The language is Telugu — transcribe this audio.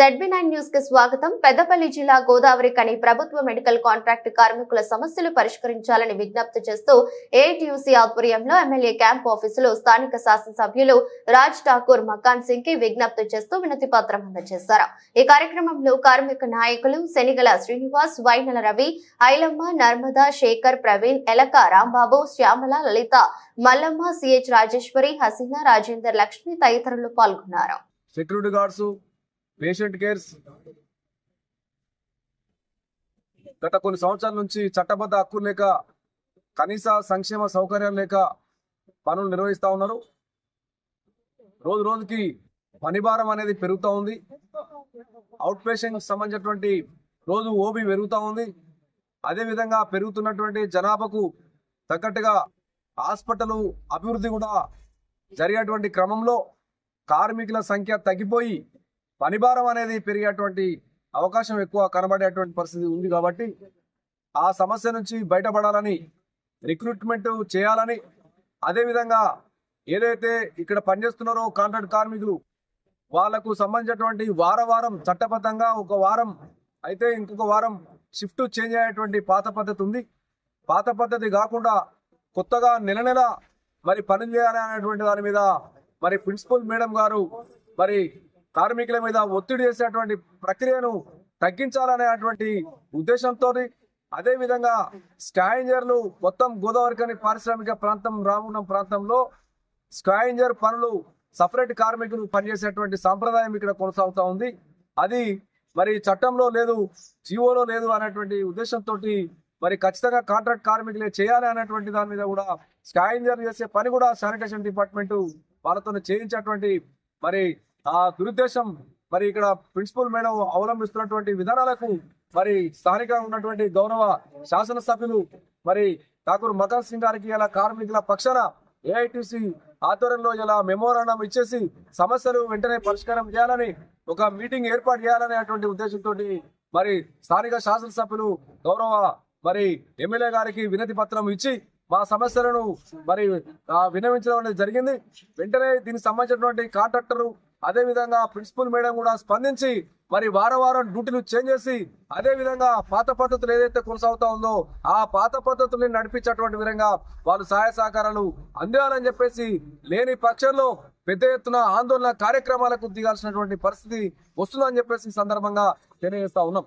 జెడ్బీ నైన్ న్యూస్కి స్వాగతం. పెద్దపల్లి జిల్లా గోదావరి కని ప్రభుత్వ మెడికల్ కాంట్రాక్ట్ కార్మికుల సమస్యలు పరిష్కరించాలని విజ్ఞప్తి చేస్తూ ఏటీయూసీ ఆధ్వర్యంలో ఎమ్మెల్యే క్యాంప్ ఆఫీసులో స్థానిక శాసనసభ్యులు రాజ్ ఠాకూర్ మకాన్ సింగ్కి విజ్ఞప్తి చేస్తూ వినతి పత్రం అందజేశారు. ఈ కార్యక్రమంలో కార్మిక నాయకులు శనిగల శ్రీనివాస్ వైనల రవి ఐలమ్మ నర్మదా శేఖర్ ప్రవీణ్ ఎలక రాంబాబు శ్యామల లలిత మల్లమ్మ సిహెచ్ రాజేశ్వరి హసీనా రాజేందర్ లక్ష్మి తదితరులు పాల్గొన్నారు. సెక్యూరిటీ గార్డ్స్ పేషెంట్ కేర్స్ గత కొన్ని సంవత్సరాల నుంచి చట్టబద్ధ హక్కులు లేక కనీస సంక్షేమ సౌకర్యాలు లేక పనులు నిర్వహిస్తూ ఉన్నారు. రోజు రోజుకి పనిభారం అనేది పెరుగుతూ ఉంది. అవుట్ పేషెంట్ సంబంధించినటువంటి రోజు ఓబీ పెరుగుతూ ఉంది. అదేవిధంగా పెరుగుతున్నటువంటి జనాభాకు తగ్గట్టుగా హాస్పిటల్ అభివృద్ధి కూడా జరిగేటువంటి క్రమంలో కార్మికుల సంఖ్య తగ్గిపోయి పనిభారం అనేది పెరిగేటువంటి అవకాశం ఎక్కువ కనబడేటువంటి పరిస్థితి ఉంది కాబట్టి ఆ సమస్య నుంచి బయటపడాలని రిక్రూట్మెంట్ చేయాలని అదేవిధంగా ఏదైతే ఇక్కడ పనిచేస్తున్నారో కాంట్రాక్ట్ కార్మికులు వాళ్ళకు సంబంధించినటువంటి వార వారం చట్టబద్ధంగా ఒక వారం అయితే ఇంకొక వారం షిఫ్ట్ చేంజ్ అయ్యేటువంటి పాత పద్ధతి ఉంది. పాత పద్ధతి కాకుండా కొత్తగా నెల నెల మరి పని చేయాలి అనేటువంటి దాని మీద మరి ప్రిన్సిపల్ మేడం గారు మరి కార్మికుల మీద ఒత్తిడి చేసేటువంటి ప్రక్రియను తగ్గించాలనేటువంటి ఉద్దేశంతో అదే విధంగా స్కాయింజర్లు మొత్తం గోదావరి కని పారిశ్రామిక ప్రాంతం రామగుండం ప్రాంతంలో స్కాయింజర్ పనులు సపరేట్ కార్మికులు పనిచేసేటువంటి సాంప్రదాయం ఇక్కడ కొనసాగుతూ ఉంది. అది మరి చట్టంలో లేదు జీవోలో లేదు అనేటువంటి ఉద్దేశంతో మరి ఖచ్చితంగా కాంట్రాక్ట్ కార్మికులే చేయాలి అనేటువంటి దాని మీద కూడా స్కాయింజర్ చేసే పని కూడా శానిటేషన్ డిపార్ట్మెంట్ వాళ్ళతో చేయించేటువంటి మరి ఆ దురుద్దేశం మరి ఇక్కడ ప్రిన్సిపల్ మేడం అవలంబిస్తున్నటువంటి విధానాలకు మరి స్థానికంగా ఉన్నటువంటి గౌరవ శాసనసభ్యులు మరి ఠాకూర్ మదన్ సింగ్ గారికి ఇలా కార్మికుల పక్షాన ఏఐటిసి ఆధ్వర్యంలో ఇలా మెమోరాండం ఇచ్చేసి సమస్యలు వెంటనే పరిష్కారం చేయాలని ఒక మీటింగ్ ఏర్పాటు చేయాలనే అటువంటి ఉద్దేశంతో మరి స్థానిక శాసనసభ్యులు గౌరవ మరి ఎమ్మెల్యే గారికి వినతి పత్రం ఇచ్చి మా సమస్యలను మరి విన్నవించడం అనేది జరిగింది. వెంటనే దీనికి సంబంధించినటువంటి కాంట్రాక్టర్ అదే విధంగా ప్రిన్సిపల్ మేడం కూడా స్పందించి మరి వారం వారం డ్యూటీలు చేంజ్ చేసి అదే విధంగా పాత పద్ధతులు ఏదైతే కొనసాగుతా ఉందో ఆ పాత పద్ధతుల్ని నడిపించేటువంటి విధంగా వాళ్ళు సహాయ సహకారాలు అందేయాలని చెప్పేసి లేని పక్షంలో పెద్ద ఎత్తున ఆందోళన కార్యక్రమాలకు దిగాల్సినటువంటి పరిస్థితి వస్తుందని చెప్పేసి సందర్భంగా తెలియజేస్తా ఉన్నాం.